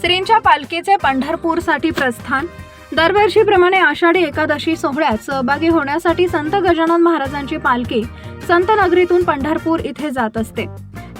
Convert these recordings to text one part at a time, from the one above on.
श्रींच्या पालखीचे पंढरपूरसाठी प्रस्थान. दरवर्षीप्रमाणे आषाढी एकादशी सोहळ्यात सहभागी होण्यासाठी संत गजानन महाराजांची पालखी संत नगरीतून पंढरपूर इथे जात असते.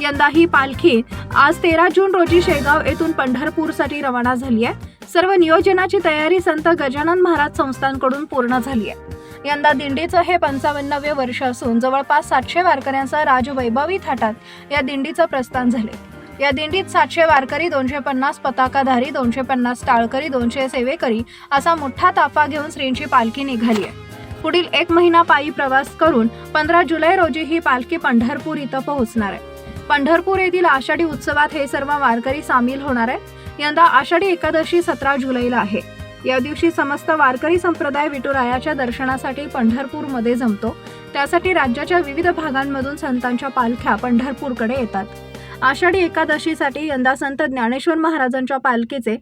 यंदा ही पालखी आज तेरा जून रोजी शेगाव येथून पंढरपूरसाठी रवाना झाली आहे. सर्व नियोजनाची तयारी संत गजानन महाराज संस्थांकडून पूर्ण झाली आहे. यंदा दिंडीचं हे पंचावन्नवे वर्ष असून जवळपास सातशे वारकऱ्यांचा राजवैभवी थाटात या दिंडीचं प्रस्थान झाले. या दिंडीत सातशे वारकरी दोनशे पन्नास पताकाधारी दोनशे पन्नास टाळकरी दोनशे सेवेकरी असा मोठा ताफा घेऊन श्रींची पालखी निघाली आहे. पुढील एक महिना पायी प्रवास करून पंधरा जुलै रोजी ही पालखी पंढरपूर इथं पोहोचणार आहे. पंढरपूर येथील आषाढी उत्सवात हे सर्व वारकरी सामील होणार आहे यंदा आषाढी एकादशी सतरा जुलैला आहे. या दिवशी समस्त वारकरी संप्रदाय विठुरायाच्या दर्शनासाठी पंढरपूरमध्ये जमतो. त्यासाठी राज्याच्या विविध भागांमधून संतांच्या पालख्या पंढरपूरकडे येतात. आषाढी एकादशीसाठी यंदा संत ज्ञानेश्वर महाराजांच्या पालखीचे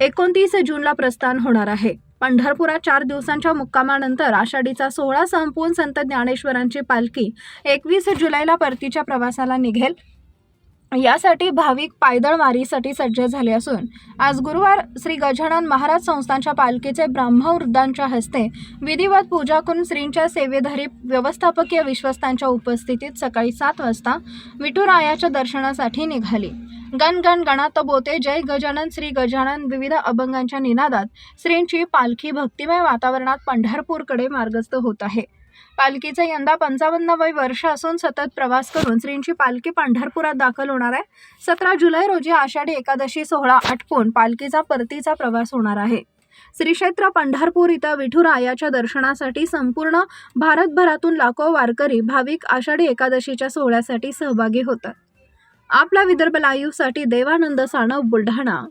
एकोणतीस जूनला प्रस्थान होणार आहे. पंढरपुरात चार दिवसांच्या मुक्कामानंतर आषाढीचा सोहळा संपवून संत ज्ञानेश्वरांची पालखी एकवीस जुलैला परतीच्या प्रवासाला निघेल. यासाठी भाविक पायदळ वारीसाठी सज्ज झाले असून आज गुरुवार श्री गजानन महाराज संस्थांच्या पालखीचे ब्रह्मवृद्धांच्या हस्ते विधिवत पूजा करून श्रींच्या सेवेधारी व्यवस्थापकीय विश्वस्तांच्या उपस्थितीत सकाळी सात वाजता विठुरायाच्या दर्शनासाठी निघाली. गण गण गणात बोते जय गजानन श्री गजानन विविध अभंगांच्या निनादात श्रींची पालखी भक्तिमय वातावरणात पंढरपूरकडे मार्गस्थ होत आहे. पालखीचे यंदा पंचावन्नवय वर्ष असून सतत प्रवास करून श्रींची पालखी पंढरपुरात दाखल होणार आहे. सतरा जुलै रोजी आषाढी एकादशी सोहळा आटपून पालखीचा परतीचा प्रवास होणार आहे. श्री क्षेत्र पंढरपूर इथं विठुरायाच्या दर्शनासाठी संपूर्ण भारतभरातून लाखो वारकरी भाविक आषाढी एकादशीच्या सोहळ्यासाठी सहभागी होतात. आपला विदर्भ लाईव्हसाठी देवानंद सानव बुलढाणा.